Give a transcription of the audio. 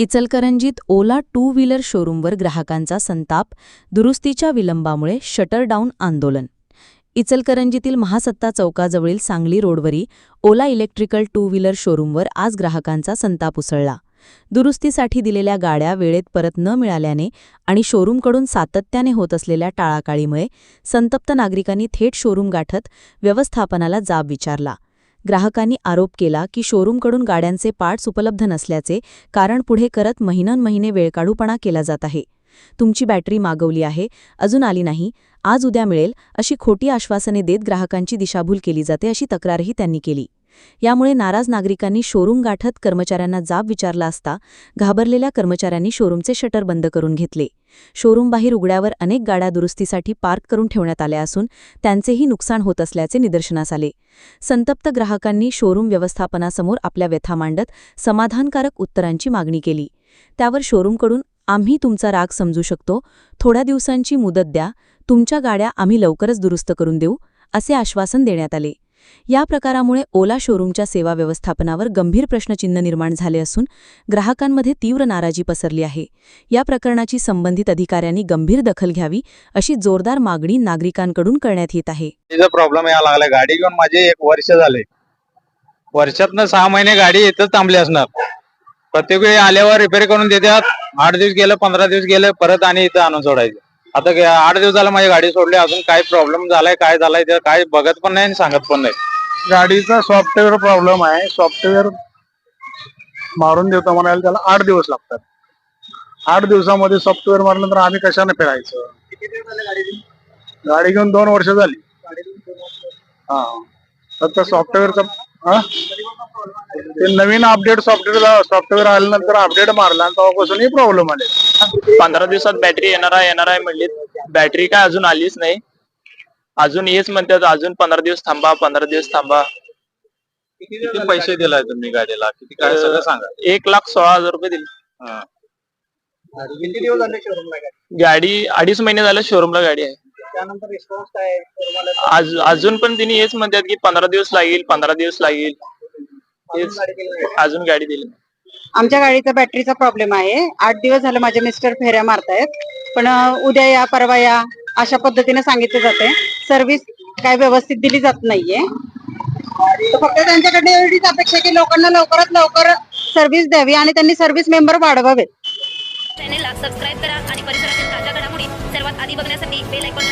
इचलकरंजीत ओला to wheeler शोरूमवर ग्राहकांचा संताप दुरुस्तीच्या विलंबामुळे शटर डाऊन आंदोलन. इचलकरंजीतील महासत्ता चौकाजवळील सांगली रोडवरी ओला इलेक्ट्रिकल टू व्हीलर शोरूमवर आज ग्राहकांचा संताप उसळला. दुरुस्तीसाठी दिलेल्या गाड्या वेळेत परत न मिळाल्याने आणि शोरूमकडून सातत्याने होत असलेल्या टाळाकाळीमुळे संतप्त नागरिकांनी थेट शोरूम गाठत व्यवस्थापनाला जाब विचारला. ग्राहकांनी आरोप केला की शोरूमकडून गाड्यांचे पार्ट्स उपलब्ध नसल्याचे कारण पुढे करत महिनोन्महिने वेळकाढूपणा केला जात आहे. तुमची बॅटरी मागवली आहे अजून आली नाही आज उद्या मिळेल अशी खोटी आश्वासने देत ग्राहकांची दिशाभूल केली जाते अशी तक्रारही त्यांनी केली. यामुळे नाराज नागरिकांनी शोरूम गाठत कर्मचाऱ्यांना जाब विचारला असता घाबरलेल्या कर्मचाऱ्यांनी शोरूमचे शटर बंद करून घेतले. शोरूमबाहेर उघड्यावर अनेक गाड्या दुरुस्तीसाठी पार्क करून ठेवण्यात आल्या असून त्यांचेही नुकसान होत असल्याचे निदर्शनास आले. संतप्त ग्राहकांनी शोरूम व्यवस्थापनासमोर आपल्या व्यथा मांडत समाधानकारक उत्तरांची मागणी केली. त्यावर शोरूमकडून आम्ही तुमचा राग समजू शकतो. थोड्या दिवसांची मुदत द्या. तुमच्या गाड्या आम्ही लवकरच दुरुस्त करून देऊ असे आश्वासन देण्यात आले. या प्रकारामुळे ओला शोरूमच्या सेवा व्यवस्थापनावर गंभीर प्रश्नचिन्ह निर्माण झाले असून ग्राहकांमध्ये तीव्र नाराजी पसरली आहे. या प्रकरणाची संबंधित अधिकाऱ्यांनी गंभीर दखल घ्यावी अशी जोरदार मागणी नागरिकांकडून करण्यात येत आहे. प्रॉब्लेम यायला लागला. गाडी घेऊन माझे एक वर्ष झाले. वर्षातनं सहा महिने गाडी येतच थांबली असणार. प्रत्येक वेळी आल्यावर रिपेअर करून देतात. आठ दिवस गेलं पंधरा दिवस गेलं परत आणि इथं आणून सोडायचं. आता आठ दिवस झाला माझी गाडी सोडली अजून काय प्रॉब्लेम झालाय काय झालाय ते काय बघत पण नाही आणि सांगत पण नाही. गाडीचा सॉफ्टवेअर प्रॉब्लेम आहे. सॉफ्टवेअर मारून देतो म्हणायला त्याला आठ दिवस लागतात. आठ दिवसामध्ये सॉफ्टवेअर मारल्यानंतर आम्ही कशाने फिरायचं? गाडी घेऊन दोन वर्ष झाली. हा. फक्त सॉफ्टवेअरचा हा? ते नवीन अपडेट सॉफ्टवेअर सॉफ्टवेअर आल्यानंतर अपडेट मारला आणि तेव्हापासूनही प्रॉब्लेम आले पंधरा दिवसात बॅटरी येणार आहे येणार आहे म्हणली बॅटरी काय अजून आलीच नाही. अजून हेच म्हणतात अजून पंधरा दिवस थांबा पंधरा दिवस थांबा. किती पैसे दिलाय तुम्ही गाडीला? किती काय सगळं सांगा. एक लाख सोळा हजार रुपये दिले. हा. किती दिवस झाले शोरूमला गाडी? अडीच महिने झाले शोरूमला गाडी आहे. त्यानंतर रिस्पॉन्स काय आज अजून पण तिने हेच म्हणतात की पंधरा दिवस लागेल पंधरा दिवस लागेल. अजून गाडी दिली नाही. आमच्या गाडीचा बॅटरीचा प्रॉब्लेम आहे. आठ दिवस झालं माझे मिस्टर फेऱ्या मारतायत. पण उद्या या परवा या अशा पद्धतीने सांगितलं जाते. सर्व्हिस काय व्यवस्थित दिली जात नाहीये. फक्त त्यांच्याकडे एवढीच अपेक्षा की लोकांना लवकरात लवकर सर्व्हिस द्यावी आणि त्यांनी सर्व्हिस मेंबर वाढवावेत. चॅनेलला सबस्क्राईब करा आणि परिसरातील ताज्या घडामोडी सर्वात आधी बघण्यासाठी बेल ऐकून